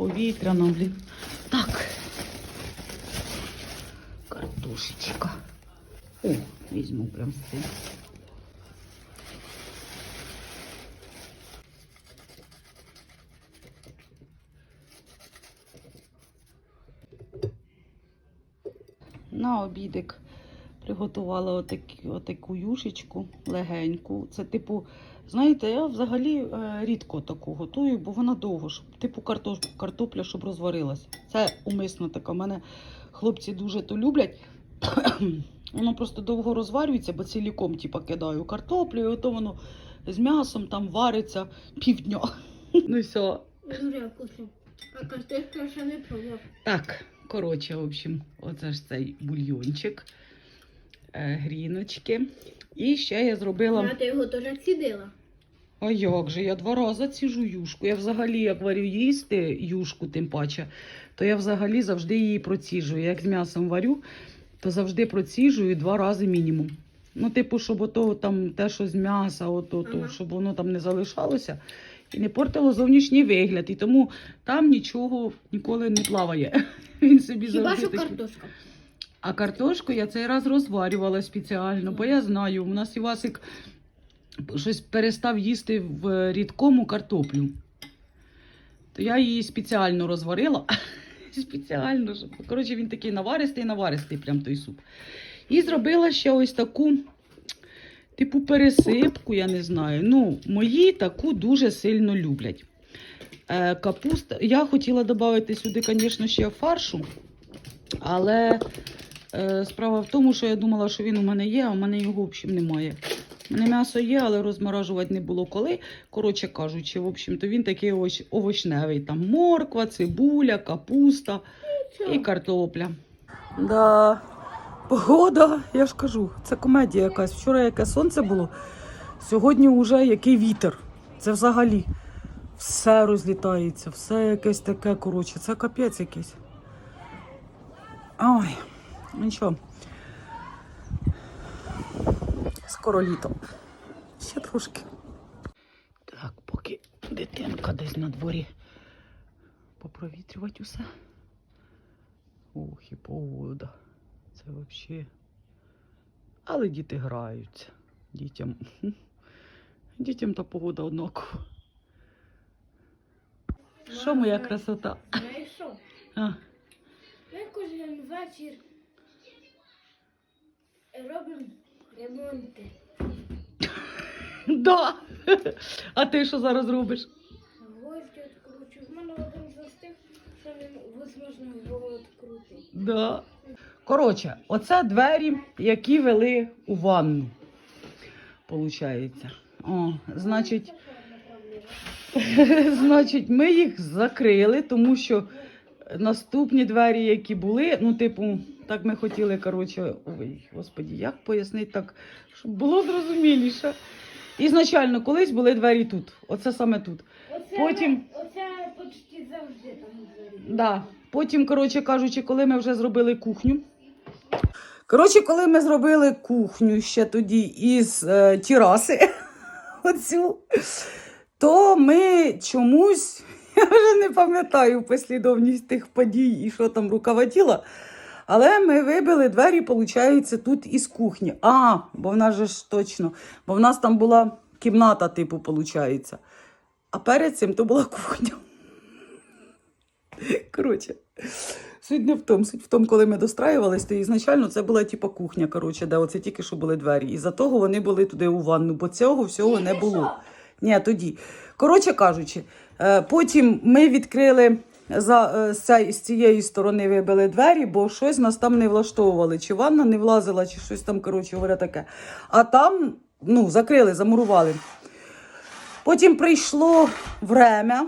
Повітряно, блін. Так. Картошечка. О, візьму прям цим. На обідик приготувала отакі, отаку юшечку легеньку. Це типу, знаєте, я взагалі е, рідко таку готую, бо вона довго, щоб, типу картопля, щоб розварилась. Це умисно така. У мене хлопці дуже то люблять. воно просто довго розварюється, бо ціліком типу, кидаю картоплю, і ото воно з м'ясом там вариться півдня. Ну і все. А картошка ще не пробував. Так, коротше, в общем, оце ж цей бульйончик, е, гріночки. І ще я зробила. А ти його теж цідила? А як же? Я два рази ціжу юшку. Я взагалі, як варю їсти юшку, тим паче, то я взагалі завжди її проціжую. Як з м'ясом варю, то завжди проціжую два рази мінімум. Ну, типу, щоб ото там те, що з м'яса, ото, то, Ага. щоб воно там не залишалося і не портило зовнішній вигляд. І тому там нічого ніколи не плаває. Він собі Хіба що картошка? А картошку я цей раз розварювала спеціально, бо я знаю, у нас Івасик щось перестав їсти в рідкому картоплю. То я її спеціально розварила. спеціально. Коротше, він такий наваристий, наваристий, прям той суп. І зробила ще ось таку, типу, пересипку, я не знаю. Ну, мої таку дуже сильно люблять. Е, капуста. Я хотіла додати сюди, звісно, ще фаршу, але е, справа в тому, що я думала, що він у мене є, а в мене його в общем немає. Мене м'ясо є, але розморажувати не було коли. Коротше кажучи, в общем, то він такий овоч, овочневий. Там морква, цибуля, капуста і картопля. Да, погода, я ж кажу, це комедія якась. Вчора яке сонце було, сьогодні вже який вітер. Це взагалі все розлітається, все якесь таке, коротше, це капець якийсь. Ой, нічого. Скоро літо. Ще трошки. Так, поки дитинка десь на дворі попровітрювати усе. Ох, і погода. Це взагалі. Але діти граються. Дітям. Дітям та погода однакова. Що моя красота? Знаєш що? А, Ми кожен вечір робимо ремонти. да. А ти що зараз робиш? Гвозді відкручу. В мене один застиг, що невозможно його відкрутити. Да. Коротше, оце двері, які вели у ванну. Получається. О, значить, значить, ми їх закрили, тому що наступні двері, які були, ну, типу, так ми хотіли, коротше, ой, господі, як пояснити так, щоб було зрозуміліше. Ізначально колись були двері тут, оце саме тут. Оце, Потім- Оце почти завжди там двері. Да. Потім, коротше кажучи, коли ми вже зробили кухню. Коротше, коли ми зробили кухню ще тоді із е, тераси, оцю, то ми чомусь, я вже не пам'ятаю послідовність тих подій і що там руководила. Але ми вибили двері, виходить, тут із кухні. А, бо в нас ж точно, бо в нас там була кімната, типу, виходить. А перед цим то була кухня. Коротше, суть не в тому. Суть в тому, коли ми достраювалися, то ізначально це була типу кухня, коротше, де оце тільки що були двері. І за того вони були туди у ванну, бо цього всього не було. Ні, тоді. Коротше кажучи, е, потім ми відкрили за, е, з, цієї сторони вибили двері, бо щось нас там не влаштовували. Чи ванна не влазила, чи щось там, коротше говоря, таке. А там ну, закрили, замурували. Потім прийшло время,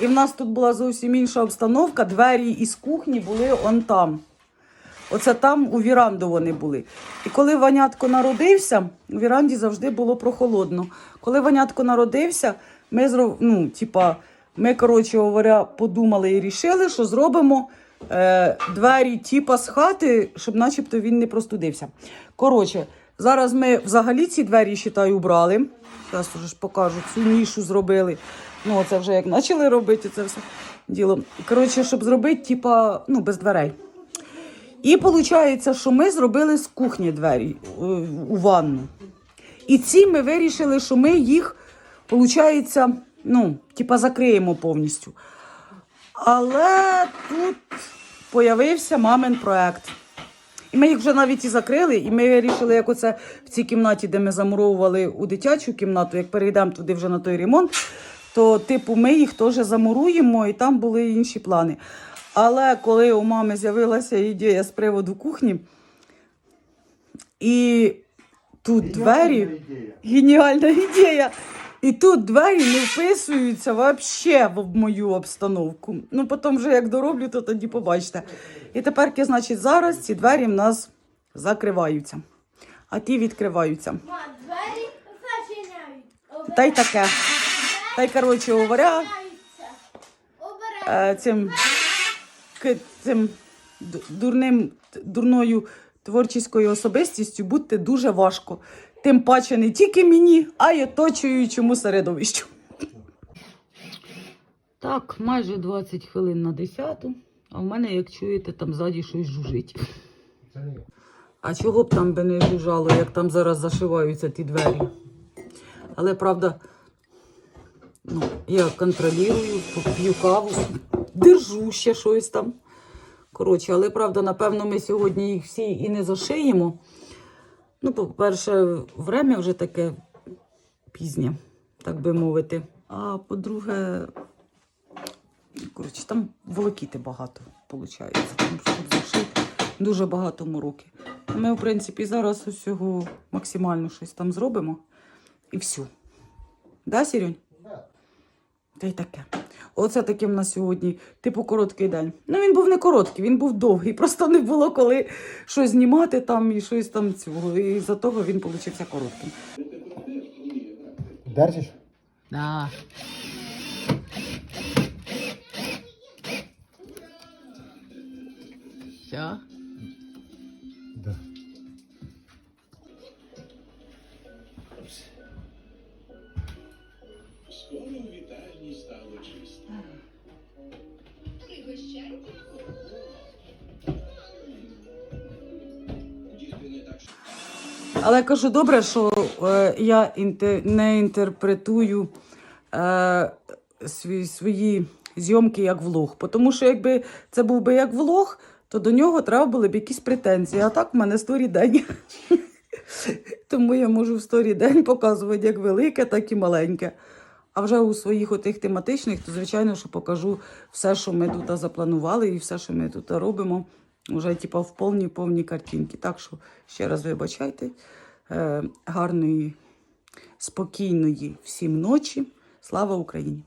і в нас тут була зовсім інша обстановка. Двері із кухні були он там. Оце там у віранду вони були. І коли Ванятко народився, у віранді завжди було прохолодно. Коли Ванятко народився, ми зро... ну, типа, ми, коротше говоря, подумали і рішили, що зробимо е, двері типа з хати, щоб начебто він не простудився. Коротше, зараз ми взагалі ці двері, вважаю, убрали. Зараз вже ж покажу, цю нішу зробили. Ну, це вже як почали робити це все діло. Коротше, щоб зробити, типа, ну, без дверей. І виходить, що ми зробили з кухні двері е, у ванну. І ці ми вирішили, що ми їх, виходить, ну, типа закриємо повністю. Але тут появився мамин проект. І ми їх вже навіть і закрили, і ми вирішили, як оце в цій кімнаті, де ми замуровували у дитячу кімнату, як перейдемо туди вже на той ремонт, то, типу, ми їх теж замуруємо, і там були інші плани. Але коли у мами з'явилася ідея з приводу кухні, і тут двері. Геніальна ідея. І тут двері не вписуються взагалі в мою обстановку. Ну, потім вже як дороблю, то тоді побачите. І тепер, значить, зараз ці двері в нас закриваються, а ті відкриваються. Двері зачиняють. Та й таке. Та й, коротше говоря, е, цим, цим дурним, дурною творчіською особистістю бути дуже важко. Тим паче не тільки мені, а й оточуючому середовищу. Так, майже 20 хвилин на 10, а в мене, як чуєте, там ззаді щось жужить. А чого б там би не жужжало, як там зараз зашиваються ті двері? Але правда, ну, я контролюю, п'ю каву, держу ще щось там. Коротше, але правда, напевно, ми сьогодні їх всі і не зашиємо. Ну, по-перше, время вже таке пізнє, так би мовити. А по-друге, коротше, там волокіти багато виходить. Там, щоб зашити, дуже багато мороки. Ми, в принципі, зараз усього максимально щось там зробимо і все. Да, Сірюнь? Та й таке. Оце таким на сьогодні, типу, короткий день. Ну, він був не короткий, він був довгий. Просто не було коли щось знімати там і щось там цього. І за того він получився коротким. Держиш? Да. Але кажу, добре, що е, я інте, не інтерпретую е, свої, свої зйомки як влог. Тому що якби це був би як влог, то до нього треба були б якісь претензії. А так в мене сторі день. Тому я можу в сторі день показувати як велике, так і маленьке. А вже у своїх отих тематичних, то звичайно, що покажу все, що ми тут запланували, і все, що ми тут робимо, вже типу, в повній повній картинки. Так що ще раз вибачайте. Е, гарної, спокійної всім ночі. Слава Україні!